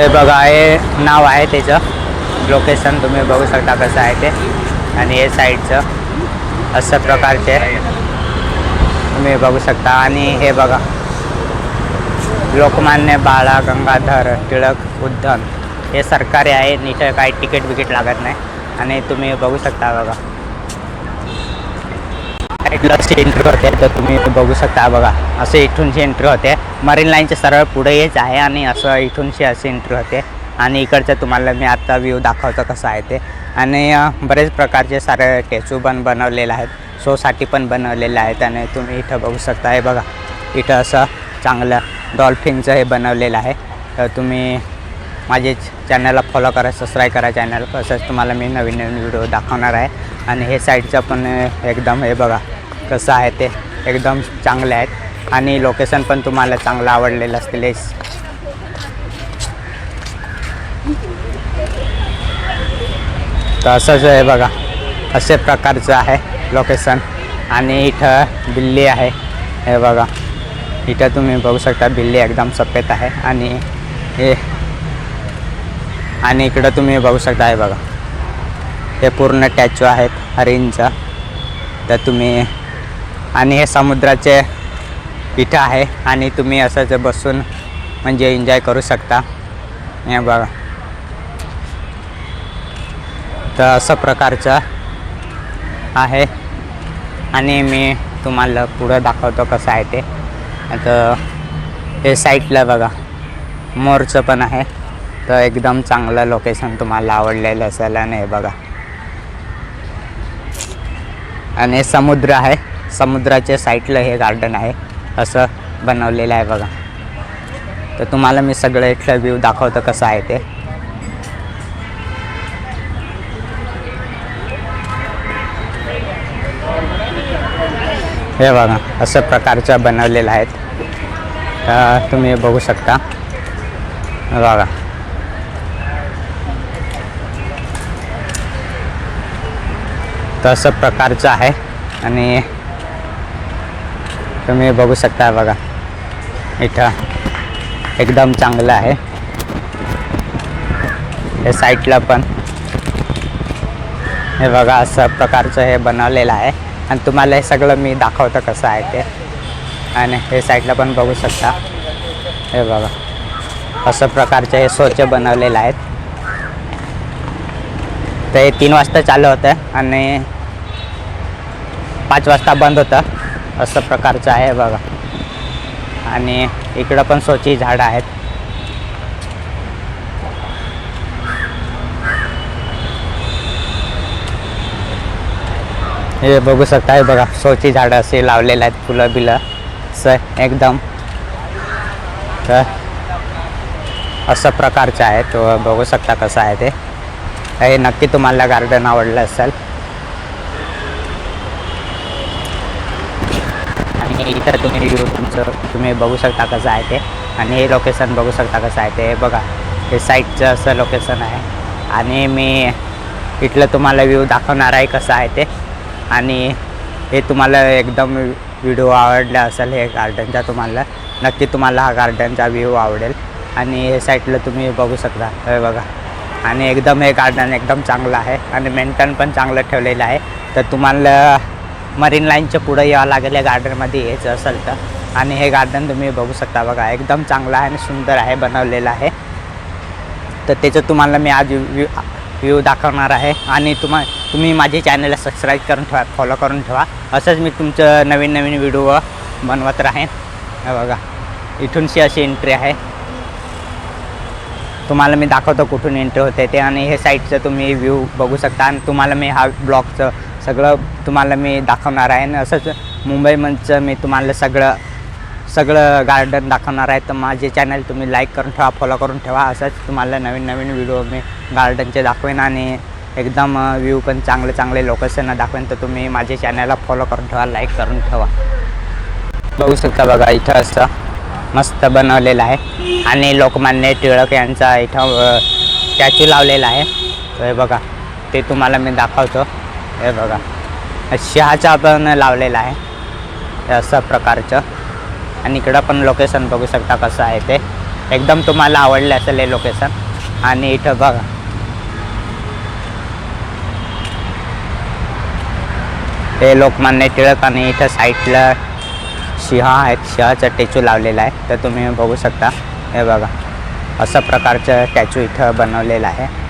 हे बघा हे नाव आहे त्याचं. लोकेशन तुम्ही बघू शकता कसं आहे ते. आणि हे साईडचं असं प्रकारचे. तुम्ही बघू शकता. आणि हे बघा. लोकमान्य बाळा गंगाधर टिळक उद्यान. हे सरकारी आहे. इथं काही तिकीट बिकीट लागत नाही. आणि तुम्ही बघू शकता बघा. साईडलाच एंट्री होते तर तुम्ही बघू शकता बघा असं इथूनची एंट्री होते. मरीन लाईनच्या सरळ पुढे हेच आहे आणि असं इथूनची अशी एंट्री होते. आणि इकडचं तुम्हाला मी आत्ता व्ह्यू दाखवतो कसं आहे ते. आणि बरेच प्रकारचे सारे टेचू पण बनवलेले आहेत. शोसाठी पण बनवलेले आहेत आणि तुम्ही इथं बघू शकता हे बघा इथं असं चांगलं डॉल्फिनचं हे बनवलेलं आहे. तर तुम्ही माझे चॅनलला फॉलो करा सबस्क्राईब करा चॅनल तसंच तुम्हाला मी नवीन नवीन व्हिडिओ दाखवणार आहे. आणि हे साईडचं पण एकदम हे बघा कसं आहे ते एकदम चांगले आहेत. आणि लोकेशन पण तुम्हाला चांगलं आवडलेलं असतील. तर असंच आहे बघा असे प्रकारचं आहे लोकेशन आणि इथं बिल्ली आहे. हे बघा इथं तुम्ही बघू शकता बिल्ली एकदम सफेद आहे. आणि हे आणि इकडं तुम्ही बघू शकता हे बघा. हे पूर्ण टॅचू आहेत हरिणचं. तर तुम्ही आणि हे समुद्राचे इथं आहे आणि तुम्ही असंच बसून म्हणजे एन्जॉय करू शकता. हे बघा. तर असं प्रकारचं आहे. आणि मी तुम्हाला पुढं दाखवतो कसं आहे ते. आता हे साईटला बघा. मोरचं पण आहे. तर एकदम चांगलं लोकेशन तुम्हाला आवडलेलं असेल आणि हे बघा. आणि हे समुद्र आहे. समुद्राच्या साईडला हे गार्डन आहे. असं बनवलेलं आहे बघा. तर तुम्हाला मी सगळं इथलं व्ह्यू दाखवतो कसं आहे ते. हे बघा असं प्रकारचं बनवलेलं आहेत. तर तुम्ही बघू शकता. बघा. तसं प्रकारचं आहे. आणि तुम्ही बघू शकता बघा. इथं एकदम चांगलं आहे. हे साईडला पण. हे बघा असं प्रकारचं हे बनवलेलं आहे. आणि तुम्हाला हे सगळं मी दाखवतं कसं आहे ते. आणि हे साईडला पण बघू शकता. हे बघा. असं प्रकारचे हे स्वच्छ बनवलेलं आहेत. ते तीन वाजता चालू होतं आणि पाच वाजता बंद होतं. असं प्रकारचं आहे बघा. आणि इकडं पण सोची झाडं आहेत. हे बघू शकता हे बघा सोची झाडं असे लावलेले आहेत फुलं बिलं. असं एकदम. तर असं प्रकारचं आहे तो बघू शकता कसं आहे ते. हे नक्की तुम्हाला गार्डन आवडलं असेल. आणि इथं तुम्ही view तुमचं तुम्ही बघू शकता कसं आहे ते. आणि हे लोकेशन बघू शकता कसं आहे ते. बघा हे साईडचं असं लोकेशन आहे. आणि मी इथलं तुम्हाला व्ह्यू दाखवणार आहे कसं आहे ते. आणि हे तुम्हाला एकदम व्हिडिओ आवडला असेल हे गार्डनचा तुम्हाला. नक्की तुम्हाला हा गार्डनचा व्ह्यू आवडेल. आणि हे साईडला तुम्ही बघू शकता. हे बघा. आणि एकदम हे गार्डन एकदम चांगलं आहे. आणि मेंटेन पण चांगलं ठेवलेलं आहे. तर तुम्हाला मरीन लाईनच्या पुढं यावं लागेल या गार्डनमध्ये यायचं असेल तर. आणि हे गार्डन तुम्ही बघू शकता बघा एकदम चांगलं आहे आणि सुंदर आहे बनवलेलं आहे. तर त्याचं तुम्हाला मी आज व्ह्यू व्ह्यू दाखवणार आहे. आणि तुम्हा तुम्ही माझे चॅनलला सबस्क्राईब करून ठेवा फॉलो करून ठेवा. असंच मी तुमचं नवीन नवीन व्हिडिओ बनवत राहीन. बघा इथूनशी अशी एंट्री आहे. तुम्हाला मी दाखवतो कुठून एंट्री होते ते आणि हे साईडचं तुम्ही व्ह्यू बघू शकता आणि तुम्हाला मी हा ब्लॉगचं सगळं तुम्हाला मी दाखवणार आहे आणि असंच मुंबईमधचं मी तुम्हाला सगळं सगळं गार्डन दाखवणार आहे. तर माझे चॅनल तुम्ही लाईक करून ठेवा फॉलो करून ठेवा. असंच तुम्हाला नवीन नवीन व्हिडिओ मी गार्डनचे दाखवेन आणि एकदम व्ह्यू पण चांगले चांगले लोकेशन दाखवेन. तर तुम्ही माझे चॅनलला फॉलो करून ठेवा लाईक करून ठेवा. बघू शकता बघा इथं असं मस्त बनवलेलं आहे. आणि लोकमान्य टिळक यांचा इथं स्टॅच्यू लावलेला आहे. हे बघा ते तुम्हाला मी दाखवतो. हे बघा शहाचा पण लावलेला आहे. असं प्रकारचं. आणि इकडं पण लोकेशन बघू शकता कसं आहे ते. एकदम तुम्हाला आवडलं असेल हे लोकेशन आणि इथं बघा. हे लोकमान्य टिळक आणि इथं साईडला सिंह आहेत. शिहाचा टॅचू लावलेला आहे. तर तुम्ही बघू शकता. हे बघा. असं प्रकारचं स्टॅच्यू इथं बनवलेलं आहे.